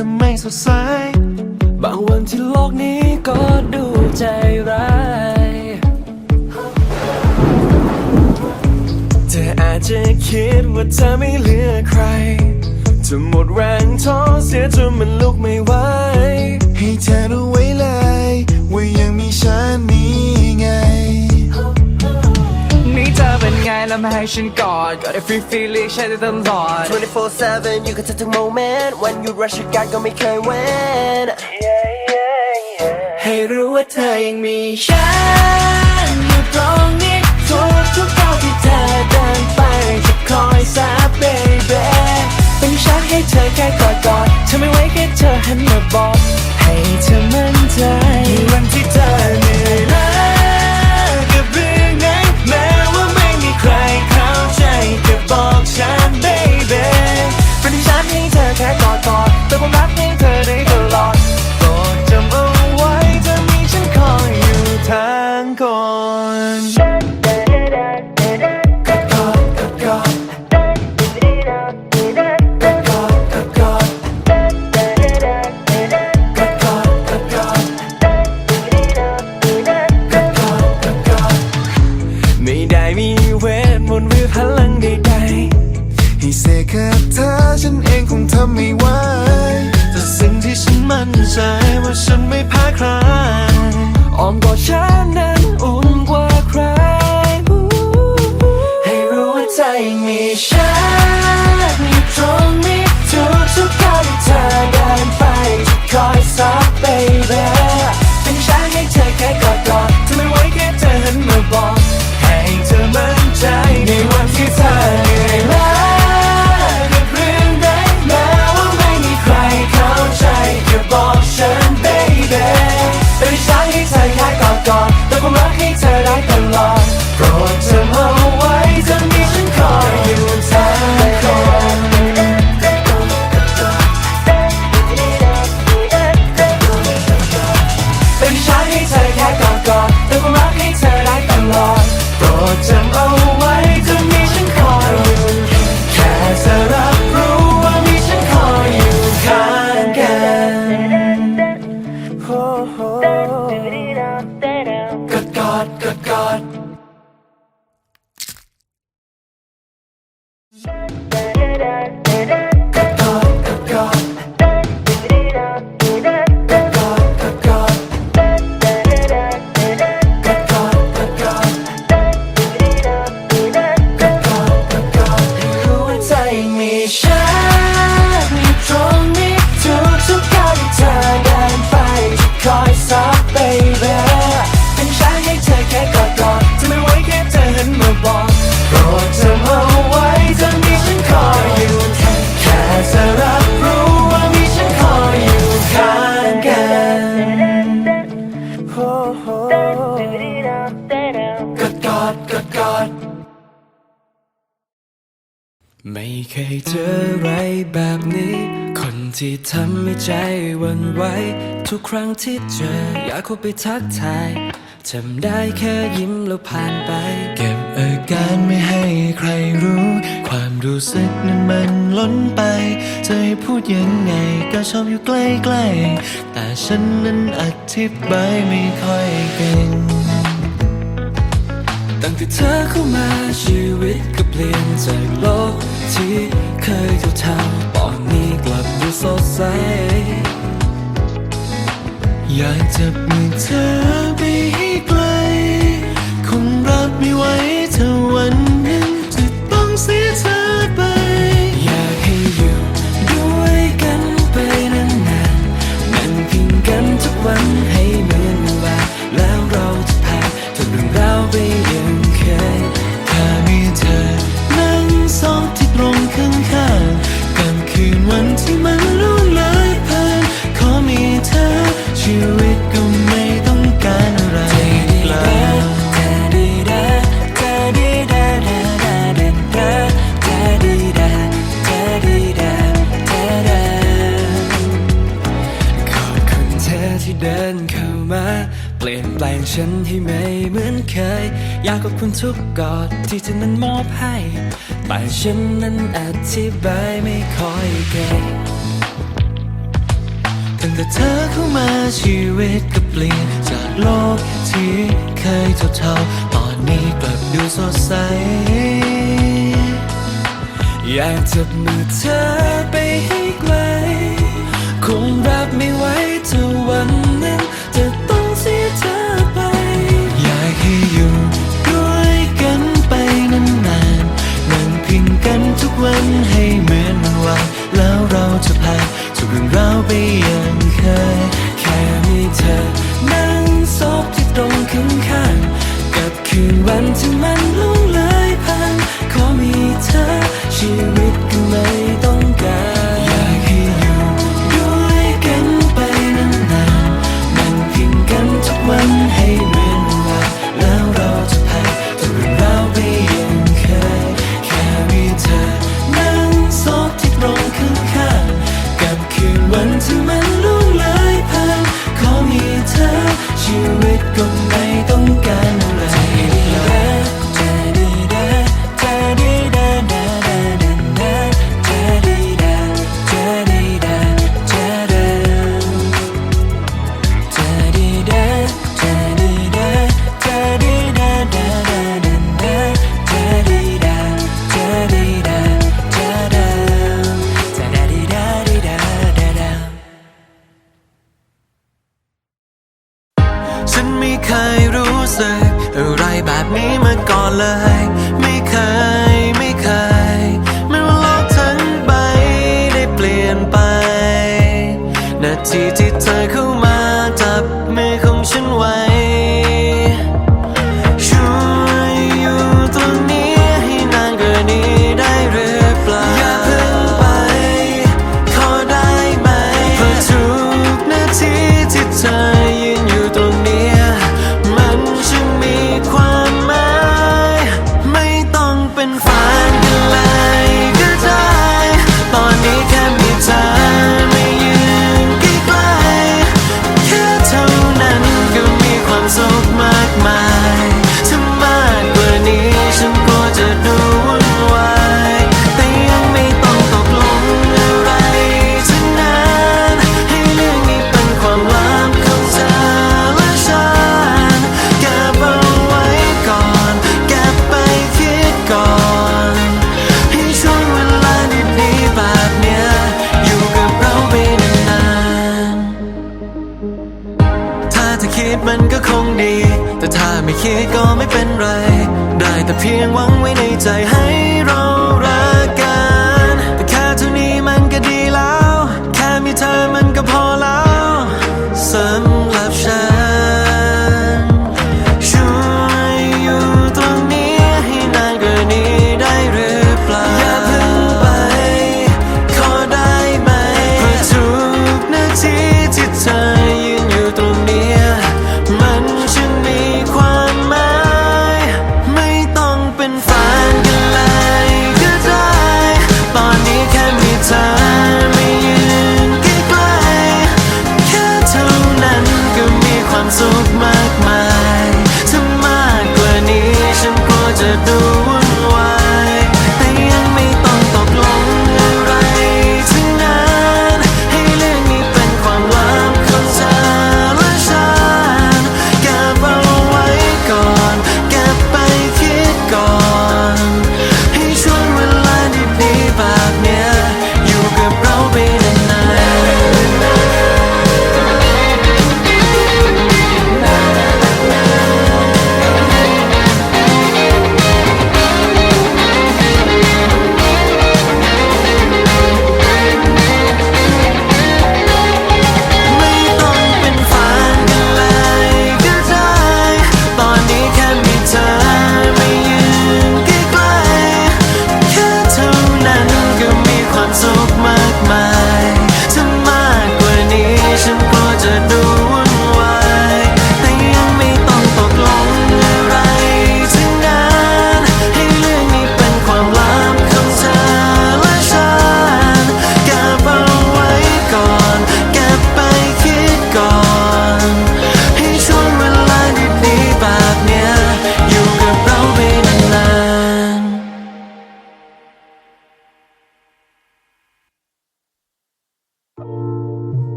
จะไม่สดใส บางวันที่โลกนี้ก็ดูใจร้าย เธออาจจะคิดว่าเธอไม่เหลือใคร จะหมดแรงท้อเสียจนมันลุกไม่ไหว ให้เธอรู้ไว้เลย ว่ายังมีฉันมี แล้วมาให้ฉันกอดกอด every feeling ใช้ได้ตลอด 24/7 อยู่กับเธอทุกโมเมนต์วันหยุดราชการก็ไม่เคยเว้น ให้รู้ว่าเธอยังมีฉันอยู่ตรงนี้ทุกทุกก้าวที่เธอเดินไปจะคอยซับเบบีเป็นฉันให้เธอแค่กอดกอดเธอไม่ไว้แค่เธอให้นมาบอก ให้เธอมั่นใจ คยเจอไรแบบนี้ คนที่ทำให้ใจวันไหวทุกครั้งที่เจอ อยากเข้ไปทักทายจำได้แค่ยิ้มแล้วผ่านไป เก็บอาการไม่ให้ใครรู้ ความรู้สึกนั้นมันล้นไป จะให้พูดยังไงก็ชอบอยู่ใกล้ๆแต่ฉันนั้นอธิบายไม่ค่อยเก่ง ตั้งแต่เธอเข้ามาชีวิตก็เปลี่ยนจากโลก ที่เคยเท่าเท่าตอนนี้กลับดูสดใส อยากจับมือเธอ อยากขอบคุณทุกกอดที่เธอนั้นมอบให้ แต่ฉันนั้นอธิบายไม่ค่อยเก่งตั้งแต่เธอเข้ามาชีวิตก็เปลี่ยนจากโลกที่เคยเท่าๆตอนนี้กลับดูสดใส อยากจับมือเธอไปให้ไกล คงรับไม่ไหวเธอวัน ไปยังเคยแค่มีเธอ นั่งซบที่ตรงข้างๆกับคืนวันที่มัน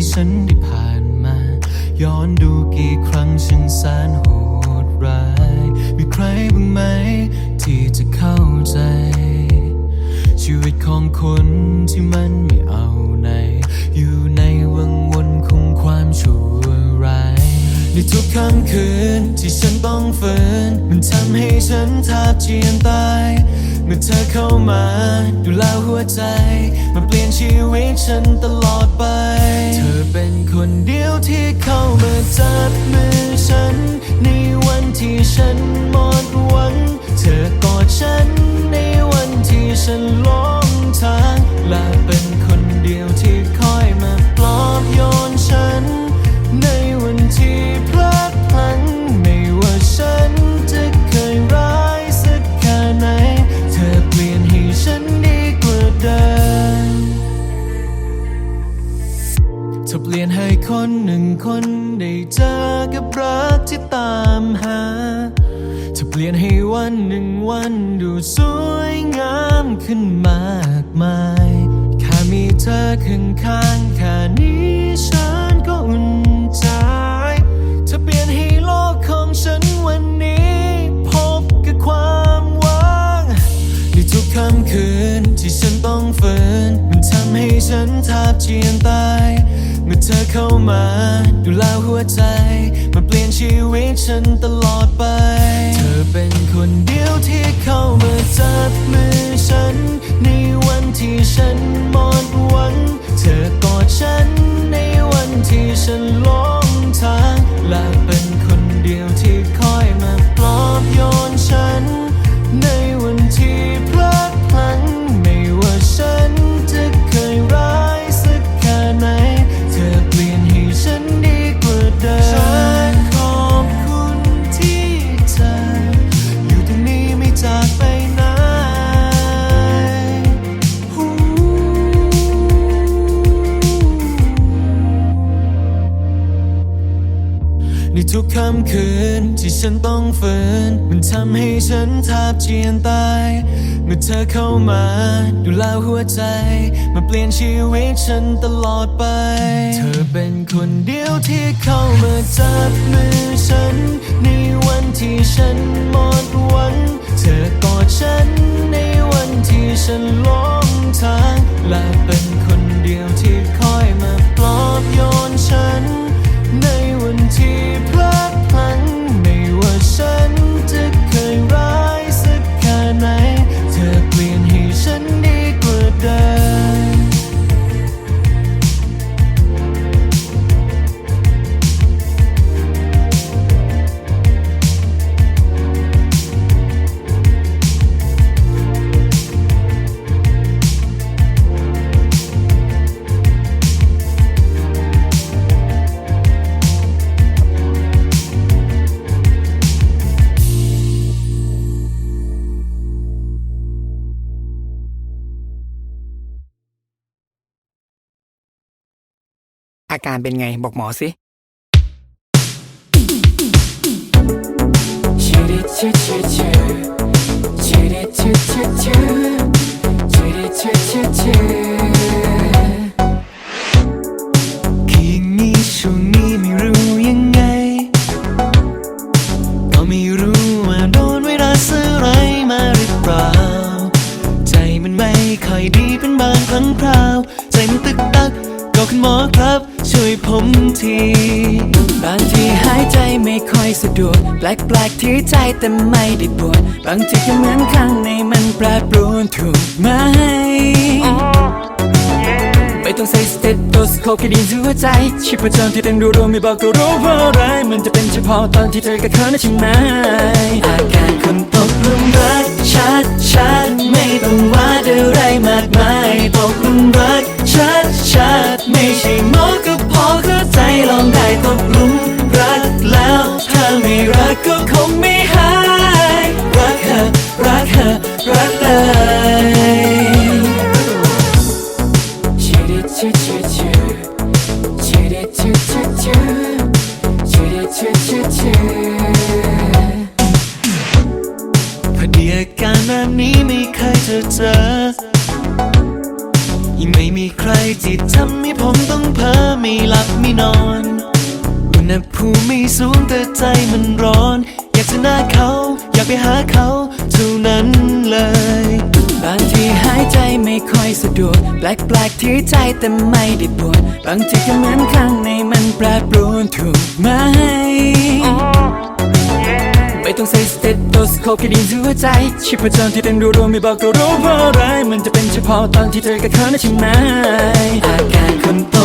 ที่ฉันได้ผ่านมา ย้อนดูกี่ครั้งฉันแสนโหดร้าย มีใครบ้างไหม ที่จะเข้าใจ ชีวิตของคนที่มันไม่เอาไหน อยู่ในวังวนของความชั่วร้ายในทุกค่ำคืนที่ฉันต้องฝืน มันทำให้ฉันแทบเจียนตายเมื่อเธอเข้ามา ดูแลหัวใจ มาเปลี่ยนชีวิตฉันตลอดไป คนเดียวที่เข้ามาจับมือฉัน ในวันที่ฉันหมด คนหนึ่งคนได้เจอกับรักที่ตามหาเธอเปลี่ยนให้วันหนึ่งวันดูสวยงามขึ้นมากมาย แค่มีเธอข้างข้างแค่นี้ฉันก็อุ่นใจเธอเปลี่ยนให้โลกของฉันวันนี้ พบกับความหวังในทุกค่ำคืนที่ฉันต้องฝืน มันทำให้ฉันแทบเจียนตาย เธอเข้ามา ดูแลหัวใจมาเปลี่ยนชีวิตฉันตลอดไป เธอเป็นคนเดียวที่เข้ามาจับมือฉัน ในวันที่ฉันหมดหวัง เธอกอดฉันในวันที่ฉันหลงทางและ ทุกค่ำคืนที่ฉันต้องฝืน มันทำให้ฉันแทบเจียนตาย เมื่อเธอเข้ามา ดูแลหัวใจ มาเปลี่ยนชีวิตฉันตลอดไป เธอเป็นคนเดียวที่เข้ามาจับมือฉัน ในวันที่ฉันหมดหวังเธอกอดฉันในวันที่ฉันหลงทางและ อาการเป็นไงบอกหมอสิคื แปลกๆที่ใจแต่ไม่ได้ปวดบางทีก็เหมือนข้างในมันแปรปรวนถูกไหม ไม่ต้องใส่สเตตโตสโคปแค่ดีหัวใจชีพจรที่เต้นรัวๆไม่บอกก็รู้เพราะอะไรมันจะเป็นเฉพาะตอนที่เธอกับเขานะใช่ไหมอาการคนต ยังไม่มีใครที่ทำให้ผมต้องเพ้อไม่หลับไม่นอนอุณหภูมิไม่สูงแต่ใจมันร้อน อยากจะหน้าเขา อยากไปหาเขาเท่านั้นเลย บางทีหายใจไม่ค่อยสะดวกแปลกๆที่ใจแต่ไม่ได้ปวดบางทีก็เหมือนข้างในมันแปรปรวนถูกไหม ไม่ต้องใส่สเตตโตสโคปแค่ดีหัวใจชีพจรที่เต้นรัวๆไม่บอกก็รู้เพราะอะไรมันจะเป็นเฉพาะตอนที่เธอกับเขานะใช่ไหมอาการคนต